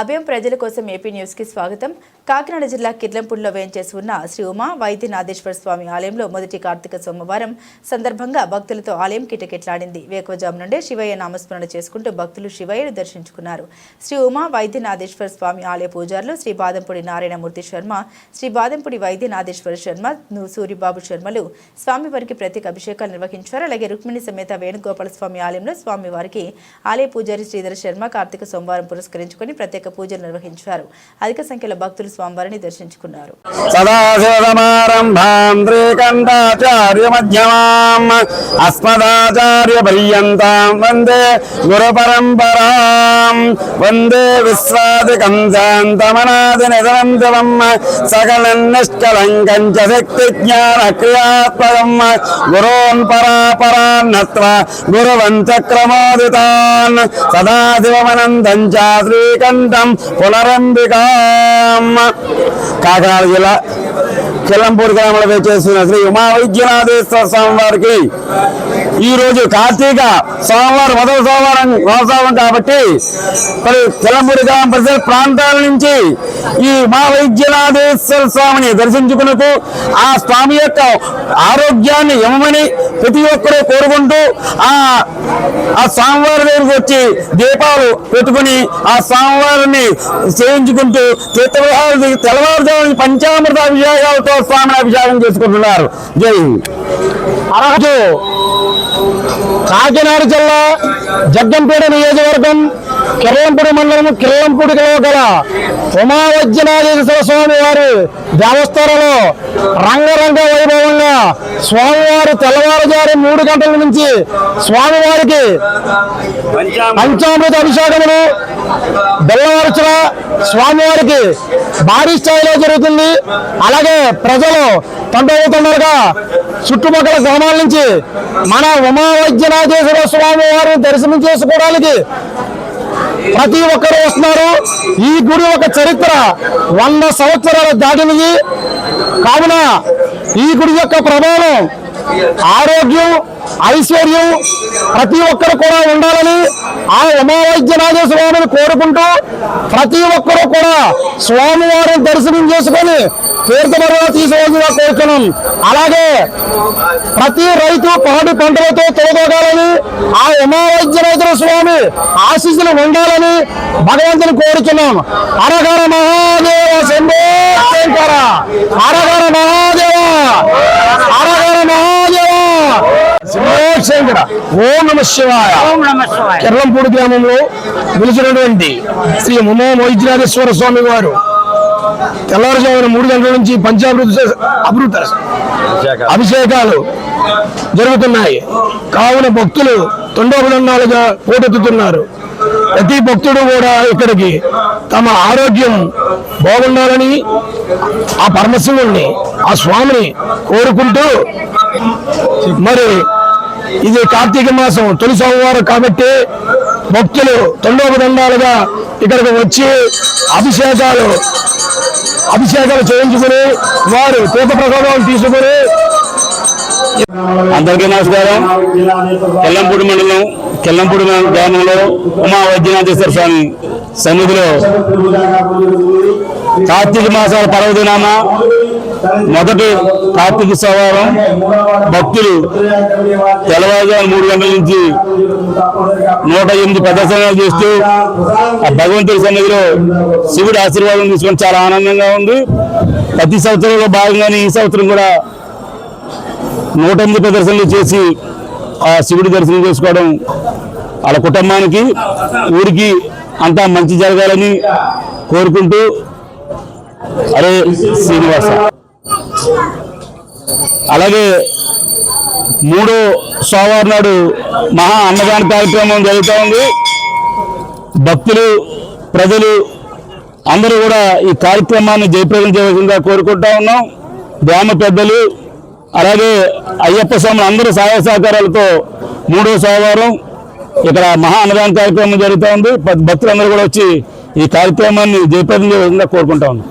అభయం ప్రజల కోసం ఏపీ న్యూస్కి స్వాగతం. కాకినాడ జిల్లా కిర్లంపూడిలో వేయించేసి ఉన్న శ్రీ ఉమా వైద్యనాథేశ్వర స్వామి ఆలయంలో మొదటి కార్తీక సోమవారం సందర్భంగా భక్తులతో ఆలయం కిటకిట్లాడింది. వేకువజాము నుండే శివయ్య నామస్మరణ చేసుకుంటూ భక్తులు శివయ్యను దర్శించుకున్నారు. శ్రీ ఉమా వైద్యనాథేశ్వర స్వామి ఆలయ పూజారులు శ్రీ బాదంపూడి నారాయణమూర్తి శర్మ శ్రీ బాదంపూడి వైద్యనాథేశ్వర శర్మ సూరిబాబు శర్మలు స్వామివారికి ప్రత్యేక అభిషేకాలు నిర్వహించారు. అలాగే రుక్మిణి సమేత వేణుగోపాల స్వామి ఆలయంలో స్వామివారికి ఆలయ పూజారి శ్రీధర శర్మ కార్తీక సోమవారం పురస్కరించుకొని ప్రత్యేక పూజలు నిర్వహించారు. అధిక సంఖ్యలో భక్తులు స్వామివారిని దర్శించుకున్నారు. సదాశివసమారంభాం శ్రీకంఠాచార్యమధ్యమాం అస్మదాచార్యపర్యంతాం వందే గురుపరంపరాం వందే విశ్వాదికం శాంతమనాది నిధనంతరం సకలం నిష్కలంకం చ శక్తి జ్ఞాన క్రియాత్మకం గురోన్ పరాపరాన్నత్వ గురువన్ చక్రమోదితాన్ సదాశివమనందం చ శ్రీకంఠం పునరంబికాం కాకినాడ జిల్లా కిల్లంపూడి గ్రామంలో వేచేసిన శ్రీ ఉమా వైద్యనాథేశ్వర స్వామి వారికి ఈ రోజు కార్తీక సోమవారం మొదటి సోమవారం మహోత్సవం కాబట్టి మరి కిల్లంపూడి గ్రామ ప్రజల ప్రాంతాల నుంచి ఈ ఉమా వైద్యనాథేశ్వర స్వామిని దర్శించుకున్నకు ఆ స్వామి యొక్క ఆరోగ్యాన్ని ఇవ్వమని ప్రతి ఒక్కరూ కోరుకుంటూ ఆ ఆ స్వామివారి దగ్గరికి వచ్చి దీపాలు పెట్టుకుని ఆ స్వామివారిని సేవించుకుంటూ తీర్థవిహారాలు దిగి తెల్లవారుజామున పంచామృత అభిషేకాలతో స్వామిని అభిషేకం చేసుకుంటున్నారు జై హింద్. కాకినాడ జిల్లా జగ్గంపేట నియోజకవర్గం కిర్లంపూడి మండలం కిర్లంపూడిలో గల ఉమావజ్జనాథేశ్వర స్వామి వారి దేవస్థానంలో రంగరంగ వైభవంగా స్వామివారు తెల్లవారుజారి మూడు గంటల నుంచి స్వామివారికి పంచామృత అభిషేకములు బెల్లవారుచున స్వామివారికి భారీ స్థాయిలో జరుగుతుంది. అలాగే ప్రజలు తండ్రులుగా చుట్టుపక్కల గ్రామాల నుంచి మన ఉమావైద్యనాథేశ్వర స్వామి వారిని దర్శనం చేసుకోవడానికి ప్రతి ఒక్కరు వస్తున్నారు. ఈ గుడి ఒక చరిత్ర. వంద సంవత్సరాలు దాటినది. కావున ఈ గుడి యొక్క ప్రభావం ఆరోగ్యం ఐశ్వర్యం ప్రతి ఒక్కరు కూడా ఉండాలని ఆ ఉమావైద్యనాథ స్వామిని కోరుకుంటూ ప్రతి ఒక్కరూ కూడా స్వామివారిని దర్శనం చేసుకొని తీర్థమరుగా తీసుకోవాల్సిందిగా కోరుతున్నాం. అలాగే ప్రతి రైతు పాడి పంటలతో తొలగోగాలని ఆ ఉమావైద్యనాథ స్వామి ఆశీస్సులు ఉండాలని భగవంతుని కోరుతున్నాం. అరగర మహాదేవ శంభో శంకర. అరగర మహాదేవ. అరగర మహాదేవ. శంకర. ఓం నమ శివాయ. కిర్లంపూడి గ్రామంలో వెలిసినటువంటి శ్రీ ఉమా వైద్యనాథేశ్వర స్వామి వారు తెల్లవారుజామున మూడు గంటల నుంచి పంచామృత అమృత అభిషేకాలు జరుగుతున్నాయి. కావున భక్తులు తండోపదండాలుగా పోటెత్తుతున్నారు ప్రతి భక్తుడు కూడా ఇక్కడికి తమ ఆరోగ్యం బాగుండాలని ఆ పరమశివుణ్ణి ఆ స్వామిని కోరుకుంటూ మరి ఇది కార్తీక మాసం తొలి సోమవారం కాబట్టి భక్తులు తండోపదండాలుగా ఇక్కడికి వచ్చి అభిషేకాలు అభిషేకాలు చేయించుకుని వారు తీర్థ ప్రసాదాలు తీసుకుని అందరికీ నమస్కారం. కెల్లంపూడి మండలం కెల్లంపూడి గ్రామంలో ఉమా వైద్యనాథేశ్వర స్వామి సన్నిధిలో కార్తీక మాసాల పర్వదినామ మొదటి కార్తీక సోమవారం భక్తులు తెల్లవారుజాము మూడు గంటల నుంచి నూట ఎనిమిది ప్రదర్శనలు చేస్తూ ఆ భగవంతుడి సన్నిధిలో శివుడి ఆశీర్వాదం తీసుకొని చాలా ఆనందంగా ఉంది. ప్రతి సంవత్సరంలో భాగంగానే ఈ సంవత్సరం కూడా నూట ఎనిమిది ప్రదర్శనలు చేసి ఆ శివుడి దర్శనం చేసుకోవడం వాళ్ళ కుటుంబానికి ఊరికి అంతా మంచి జరగాలని కోరుకుంటూ అరే శ్రీనివాస. అలాగే మూడో సోమవారం నాడు మహా అన్నదాన కార్యక్రమం జరుగుతూ ఉంది. భక్తులు ప్రజలు అందరూ కూడా ఈ కార్యక్రమాన్ని జయప్రదం చేయవలసిందిగా కోరుకుంటా ఉన్నాం. గ్రామ పెద్దలు అలాగే అయ్యప్ప స్వామి అందరూ సహాయ సహకారాలతో మూడో సోమవారం ఇక్కడ మహా అన్నదాన కార్యక్రమం జరుగుతూ ఉంది భక్తులందరూ కూడా వచ్చి ఈ కార్యక్రమాన్ని జయప్రదం విధంగా కోరుకుంటా ఉన్నాం